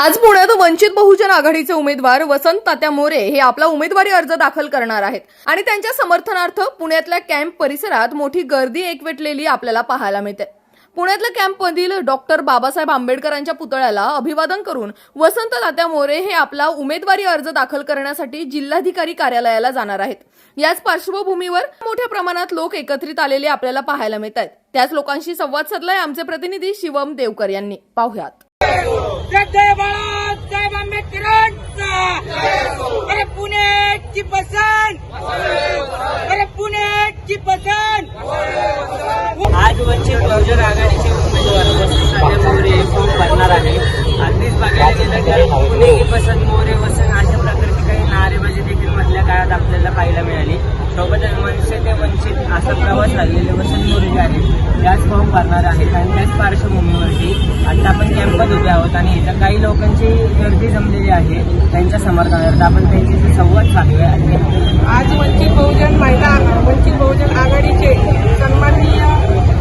आज पुण्यात वंचित बहुजन आघाडीचे उमेदवार वसंत तात्या मोरे हे आपला उमेदवारी अर्ज दाखल करणार आहेत. आणि त्यांच्या समर्थनार्थ पुण्यातल्या कॅम्प परिसरात मोठी गर्दी एकवटलेली आपल्याला पाहायला मिळते. पुण्यातल्या कॅम्पमधील डॉक्टर बाबासाहेब आंबेडकरांच्या पुतळ्याला अभिवादन करून वसंत तात्या मोरे हे आपला उमेदवारी अर्ज दाखल करण्यासाठी जिल्हाधिकारी कार्यालयाला जाणार आहेत. याच पार्श्वभूमीवर मोठ्या प्रमाणात लोक एकत्रित आलेले आपल्याला पाहायला मिळत आहेत त्याच लोकांशी संवाद साधलाय आमचे प्रतिनिधी शिवम देवकर यांनी. पाहुयात. जय जय बाळासाहेब आंबेडकरांचा. अरे पुण्याची पसंत. अरे पुण्याची पसंत. आज वंचित बहुजन आघाडीचे उमेदवार फॉर्म भरणार आहे अगदीच बघायला गेलं तर पुणे की पसंत मोरे वसंत अशा प्रकारची काही नारेबाजी देखील मधल्या काळात आपल्याला पाहायला मिळाली सोबतच ते वंचित असा प्रवास झालेले वसंत मोरे आहेत. त्याच फॉर्म भरणार आहेत आणि त्याच पार्श्वभूमीवरती आता आपण कॅम्पात उभे आहोत आणि इथं काही लोकांची गर्दी जमलेली आहे त्यांच्या समर्थनार्थ आपण त्यांच्याशी संवाद साधूया. आज वंचित बहुजन महिला वंचित बहुजन आघाडीचे सन्माननीय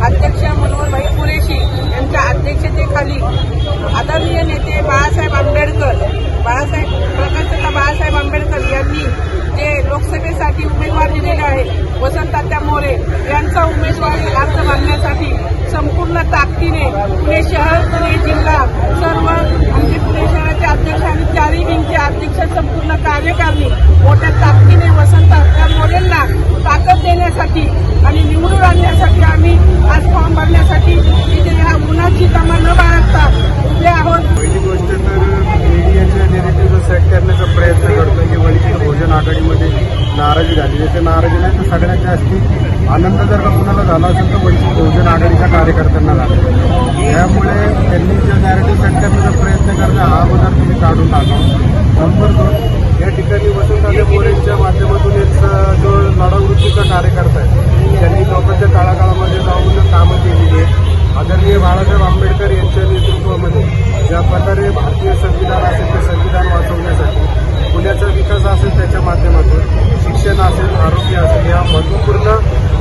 अध्यक्ष मनोहरभाई कुरेशी यांच्या अध्यक्षतेखाली आदरणीय नेते बाळासाहेब आंबेडकर बाळासाहेब प्रकाशता बाळासाहेब आंबेडकर यांनी जे लोकसभेसाठी उमेदवार दिलेले आहेत वसंतात्या मोरे यांचा उमेदवारी अर्ज मांडण्यासाठी संपूर्ण ताकदीने पुणे शहर पुणे जिल्हा सर्व आमचे पुणे शहराचे अध्यक्ष आणि चारही विंगचे अध्यक्ष संपूर्ण कार्यकारिणी मोठ्या ताकदीने वसंत त्या मोरेंना ताकद देण्यासाठी आणि निवडून आणण्यासाठी आम्ही आज फॉर्म भरण्यासाठी इथे ह्या उन्हाची कामं न बाळगता उभे आहोत पहिली गोष्ट तर मीडियाच्या नेरेटिव्हला सेट करण्याचा प्रयत्न करतो की वंचित बहुजन आघाडीमध्ये नाराजी झाली त्याच्या नाराजी नाही असतील. आनंद जर का कुणाला झाला असेल तर वंचित बहुजन आघाडीच्या कार्यकर्त्यांना झाला. त्यामुळे त्यांनी जे नॅरेटिव्ह सेट करण्याचा प्रयत्न करणं हा अगोदर तुम्ही काढून टाका. नंबर दोन या ठिकाणी वसंतदादा मोरेंच्या माध्यमातून एक जो लढावृत्तीचा कार्यकर्ता आहे त्यांनी लोकांच्या काळाकाळामध्ये जाऊन कामं केलेली आहेत. आदरणीय बाळासाहेब आंबेडकर यांच्या नेतृत्वामध्ये ज्या प्रकारे भारतीय संविधान असेल ते संविधान वाचवण्यासाठी पुण्याचा विकास असेल त्याच्या माध्यमातून शिक्षण असेल आरोग्य असेल या महत्त्वपूर्ण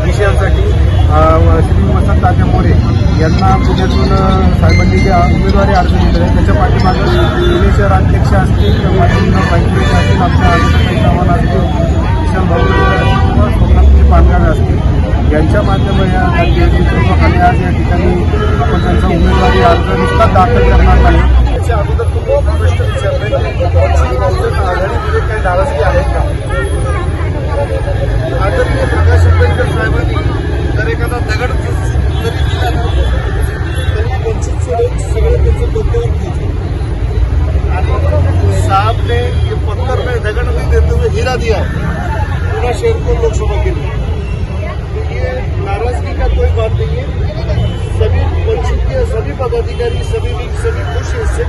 विषयांसाठी अ, व श्री वसंत तात्या मोरे यांना पुण्यातून साहेबांनी ज्या उमेदवारी अर्ज दिलेले आहे त्याच्या पाठीमागे पुणे शहर अध्यक्ष असतील माननीय पंचवीस असतील आमच्या आदित्य असतील किशन भाऊ असतील किंवा सोमनाथजी असतील यांच्या माध्यमाने आज या ठिकाणी आपण त्यांचा उमेदवारी अर्ज नुसता दाखल पूरा शहर को लोकसभा के लिए। तो ये नाराज़गी का कोई बात नहीं है। सभी वंचित के सभी पदाधिकारी, सभी सभी खुश हैं इससे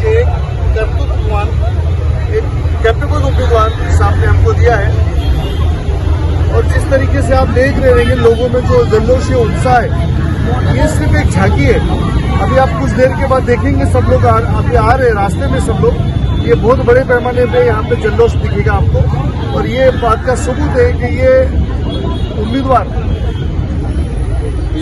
कि एक कर्तृत्ववान एक कैपेबल उम्मीदवार साहब ने हमको दिया है। और जिस तरीके से आप देख रहे रहेंगे लोगों में जो जल्लोश या उत्साह है, ये सिर्फ़ एक झांकी है। अभी आप कुछ देर के बाद देखेंगे सब लोग अभी आ रहे हैं, रास्ते में सब लोग। ये बहुत बड़े पैमाने पे यहाँ पे जल्लोश दिखेगा आपको। और ये बात का सबूत है कि ये उम्मीदवार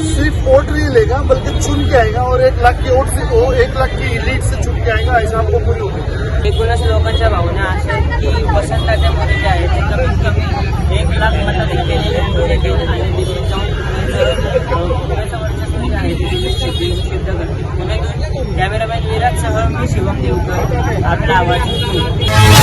सिर्फ़ वोट नहीं लेगा, बल्कि चुन के आएगा और एक लाख की वोट से वो एक लाख की लीड से चुन के आएगा, ऐसा आपको पूरी होगी एकूणच लोकांच्या भावना की वसंत मोरे जे હું શિવમ દેવકર આટલા અવાજ